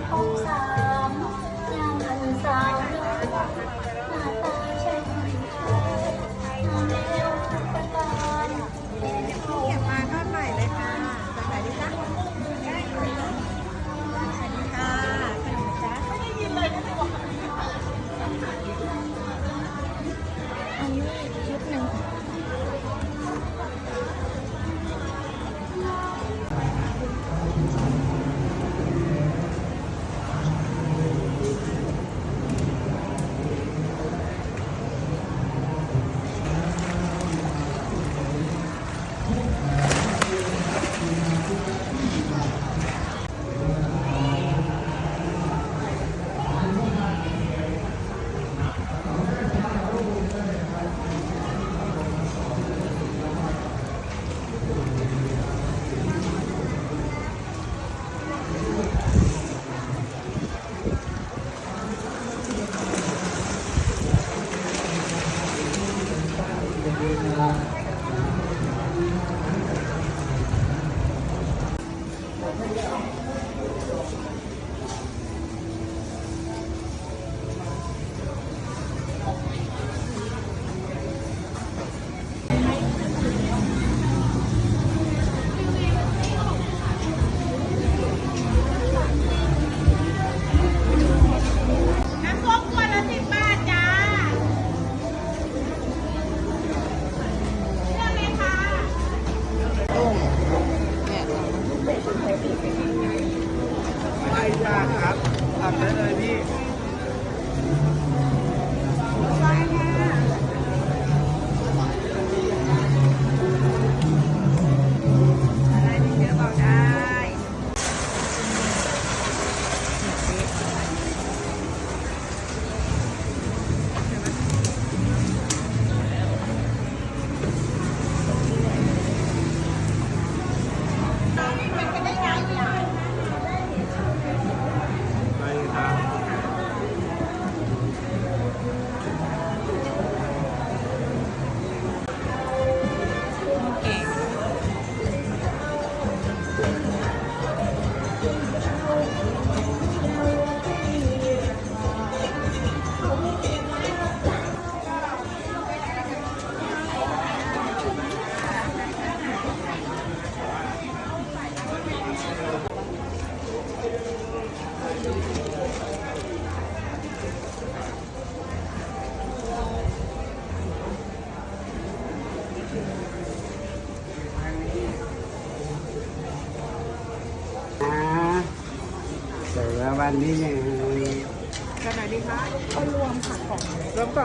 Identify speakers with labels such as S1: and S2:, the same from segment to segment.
S1: 通啊 ค
S2: รับทำได้เลย
S3: วันนี้ยัง
S1: กันาดนี้คะเอารวมค่ะของรวมก่อ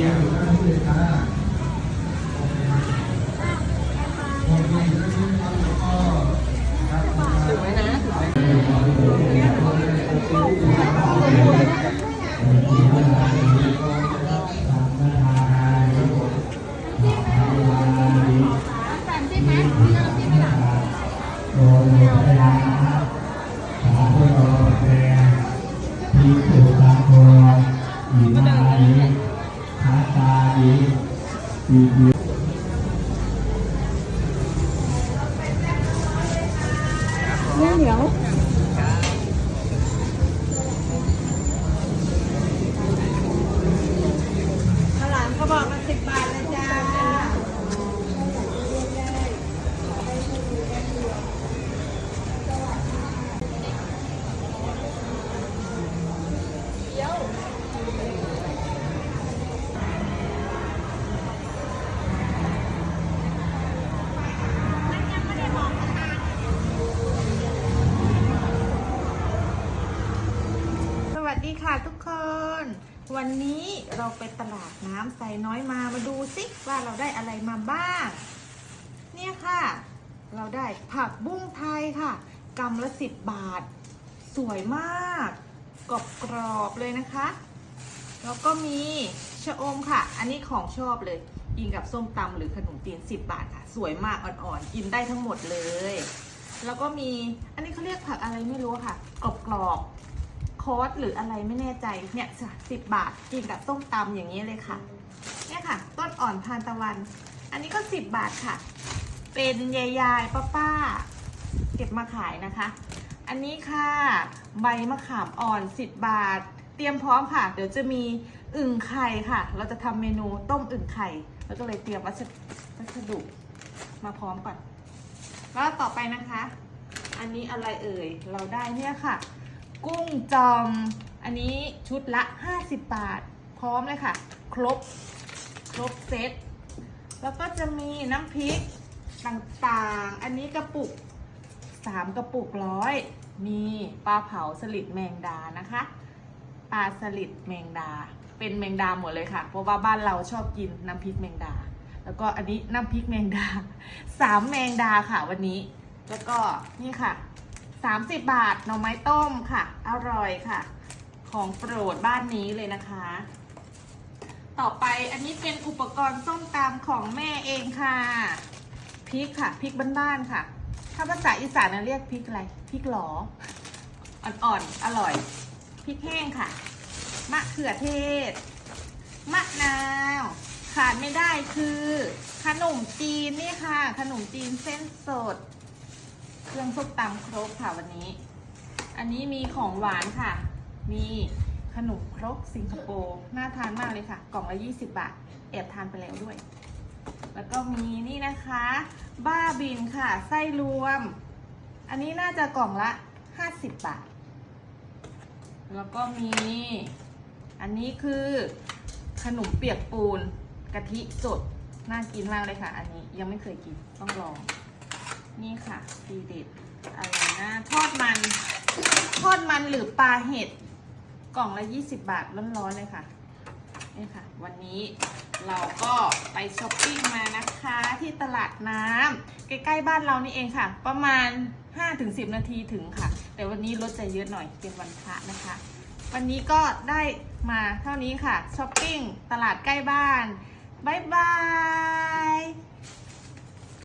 S4: Yeah,
S1: ข้ ดีค่ะทุกคน วันนี้เราไปตลาดน้ำไซน้อยมามาดูซิว่าเราได้อะไรมาบ้าง เนี่ยค่ะ เราได้ผักบุ้งไทยค่ะกำละสิบบาท สวยมาก กรอบกรอบๆเลยนะคะ แล้วก็มีชะอมค่ะ อันนี้ของชอบเลย กินกับส้มตำหรือขนมจีน10 บาทค่ะ สวยมากอ่อนๆ กินได้ทั้งหมดเลย แล้วก็มี อันนี้เขาเรียกผักอะไรไม่รู้ค่ะ กรอบๆคอ สหรืออะไรไม่แน่ใจเนี่ยสิบบาทกินกับส้มตำอย่างนี้เลยค่ะ เนี่ยค่ะ ต้นอ่อนทานตะวัน อันนี้ก็สิบบาทค่ะ เป็นยายๆป้าๆเก็บมาขายนะคะ อันนี้ค่ะใบมะขามอ่อน10บบาท เตรียมพร้อมค่ะ เดี๋ยวจะมีอึ่งไข่ค่ะ เราจะทำเมนูต้มอึ่งไข่แล้วก็เลยเตรียมวัสดุมาพร้อมก่อนแล้วต่อไปนะคะ อันนี้อะไรเอ่ย เราได้เนี่ยค่ะ กุ้งจอม อันนี้ชุดละ 50 บาท พร้อมเลยค่ะ ครบ ครบเซต แล้วก็จะมีน้ำพริกต่างๆ อันนี้กระปุก 3 กระปุกร้อย มีปลาเผาสลิดแมงดานะคะ ปลาสลิดแมงดา เป็นแมงดาหมดเลยค่ะ เพราะว่าบ้านเราชอบกินน้ำพริกแมงดา แล้วก็อันนี้น้ำพริกแมงดาสามแมงดาค่ะวันนี้ แล้วก็นี่ค่ะ 30 บาทหน่อไม้ต้มค่ะ อร่อยค่ะ ของโปรดบ้านนี้เลยนะคะ ต่อไปอันนี้เป็นอุปกรณ์ส้มตำของแม่เองค่ะพริกค่ะพริกบ้านๆค่ะ ถ้าภาษาอีสานเราเรียกพริกอะไรพริกหลออ่อนๆอร่อยพริกแห้งค่ะ มะเขือเทศ มะนาว ขาดไม่ได้คือ ขนมจีนนี่ค่ะ ขนมจีนเส้นสด เครื่องส้มตำครบค่ะวันนี้ อันนี้มีของหวานค่ะ มีขนมครกสิงคโปร์น่าทานมากเลยค่ะ กล่องละ 20 บาท แอบทานไปแล้วด้วย แล้วก็มีนี่นะคะ บ้าบินค่ะ ไส้รวม อันนี้น่าจะกล่องละ 50 บาท แล้วก็มี อันนี้คือขนมเปียกปูนกะทิสดน่ากินมากเลยค่ะ อันนี้ยังไม่เคยกินต้องลอง นี่ค่ะทีเด็ดอะไรนะทอดมัน ทอดมันหรือปลาเห็ด กล่องละ 20 บาทร้อนๆเลยค่ะ นี่ค่ะ วันนี้เราก็ไปช้อปปิ้งมานะคะที่ตลาดน้ำใกล้ๆบ้านเรานี่เองค่ะ ประมาณ 5-10 นาทีถึงค่ะ แต่วันนี้รถจะเยอะหน่อยเป็นวันพระนะคะ วันนี้ก็ได้มาเท่านี้ค่ะช้อปปิ้งตลาดใกล้บ้านบายบาย